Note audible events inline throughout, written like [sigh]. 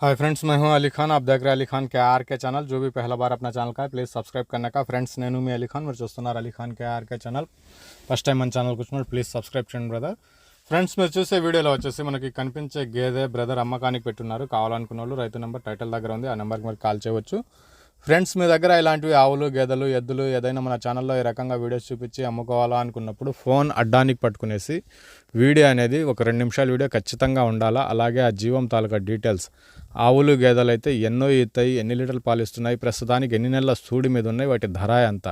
Hi friends मैं हूं अली खान आप देख रहे हैं अली खान के आर के चैनल जो भी पहला बार अपना ఛానల్ का है ప్లీజ్ సబ్స్క్రైబ్ करने का ఫ్రెండ్స్ నేను మీ అలీ ఖాన్ మీరు చూస్తున్నారు Ali Khan K RK channel first time మన ఛానల్కి వచ్చినప్పుడు ప్లీజ్ సబ్స్క్రైబ్ చేయండి బ్రదర్ ఫ్రెండ్స్ మీరు చూసే వీడియోలో వచ్చేసి మనకి కనిపించే గేదె బ్రదర్ అమ్మకానికి పెట్టున్నారు కావాలనుకున్న వాళ్ళు రైతు నెంబర్ టైటిల్ దగ్గర ఉంది ఆ నెంబర్కి మీరు కాల్ చేయవచ్చు ఫ్రెండ్స్ మీ దగ్గర ఇలాంటివి ఆవులు గేదెలు ఎద్దులు ఏదైనా మన ఛానల్లో ఈ రకంగా వీడియోస్ చూపించి అమ్ముకోవాలా అనుకున్నప్పుడు ఫోన్ అడ్డానికి పట్టుకునేసి వీడియో అనేది ఒక రెండు నిమిషాల వీడియో ఖచ్చితంగా ఉండాలా? అలాగే ఆ జీవం తాలూకా డీటెయిల్స్ ఆవులు గేదెలు అయితే ఎన్నో ఇస్తాయి ఎన్ని లీటర్లు పాలు ఇస్తున్నాయి ప్రస్తుతానికి ఎన్ని నెలల సూడి మీద ఉన్నాయి వాటి ధర ఎంత?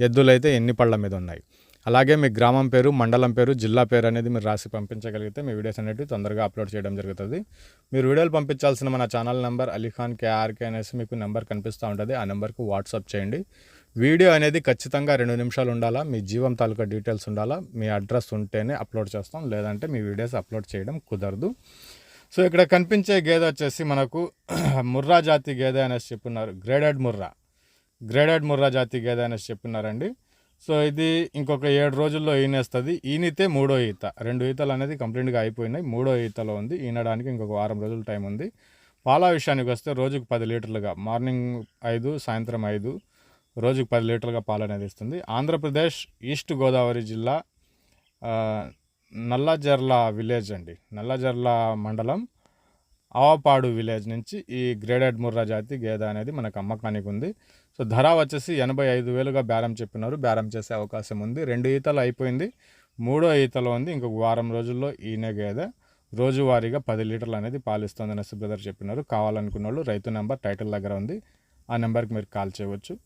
ఎద్దులైతే ఎన్ని పళ్ళ మీద ఉన్నాయి? అలాగే మీ గ్రామం పేరు మండలం పేరు జిల్లా పేరు అనేది మీరు రాసి పంపించగలిగితే మీ వీడియోస్ అనేవి తొందరగా అప్లోడ్ చేయడం జరుగుతుంది. మీరు వీడియోలు పంపించాల్సిన మన ఛానల్ నెంబర్ అలీఖాన్ కేఆర్కే అనేసి మీకు నెంబర్ కనిపిస్తూ ఉంటుంది. ఆ నెంబర్కి వాట్సాప్ చేయండి. వీడియో అనేది ఖచ్చితంగా రెండు నిమిషాలు ఉండాలా మీ జీవం తాలూకా డీటెయిల్స్ ఉండాలా మీ అడ్రస్ ఉంటేనే అప్లోడ్ చేస్తాం లేదంటే మీ వీడియోస్ అప్లోడ్ చేయడం కుదరదు. సో ఇక్కడ కనిపించే గేదె వచ్చేసి మనకు [clears throat] ముర్రా జాతి గేదె అనేసి చెప్పున్నారు. గ్రేడెడ్ ముర్రా. గ్రేడెడ్ ముర్రా జాతి గేదె అనేసి చెప్పున్నారండి. సో ఇది ఇంకొక ఏడు రోజుల్లో ఈనేస్తుంది. ఈనితే మూడో ఈత. రెండు ఈతలు అనేది కంప్లీట్గా అయిపోయినాయి. మూడో ఈతలో ఉంది. ఈనడానికి ఇంకొక వారం రోజుల టైం ఉంది. పాల విషయానికి వస్తే రోజుకు పది లీటర్లుగా మార్నింగ్ ఐదు సాయంత్రం ఐదు రోజుకు పది లీటర్లుగా పాలు అనేది ఇస్తుంది. ఆంధ్రప్రదేశ్ ఈస్ట్ గోదావరి జిల్లా నల్లజర్ల విలేజ్ అండి. నల్లజర్ల మండలం ఆవపాడు విలేజ్ నుంచి ఈ గ్రేడెడ్ ముర్రా జాతి గేదె అనేది మనకు అమ్మకానికి ఉంది. సో ధర వచ్చేసి ఎనభై ఐదు వేలుగా బేరం చెప్పినారు. బేరం చేసే అవకాశం ఉంది. రెండు ఈతలు అయిపోయింది. మూడో ఈతలో ఉంది. ఇంకొక వారం రోజుల్లో ఈయన గేదె. రోజువారీగా పది లీటర్లు అనేది పాలిస్తుంది అనేసి బ్రదర్ చెప్పినారు. కావాలనుకున్న వాళ్ళు రైతు నెంబర్ టైటిల్ దగ్గర ఉంది. ఆ నెంబర్కి మీరు కాల్ చేయవచ్చు.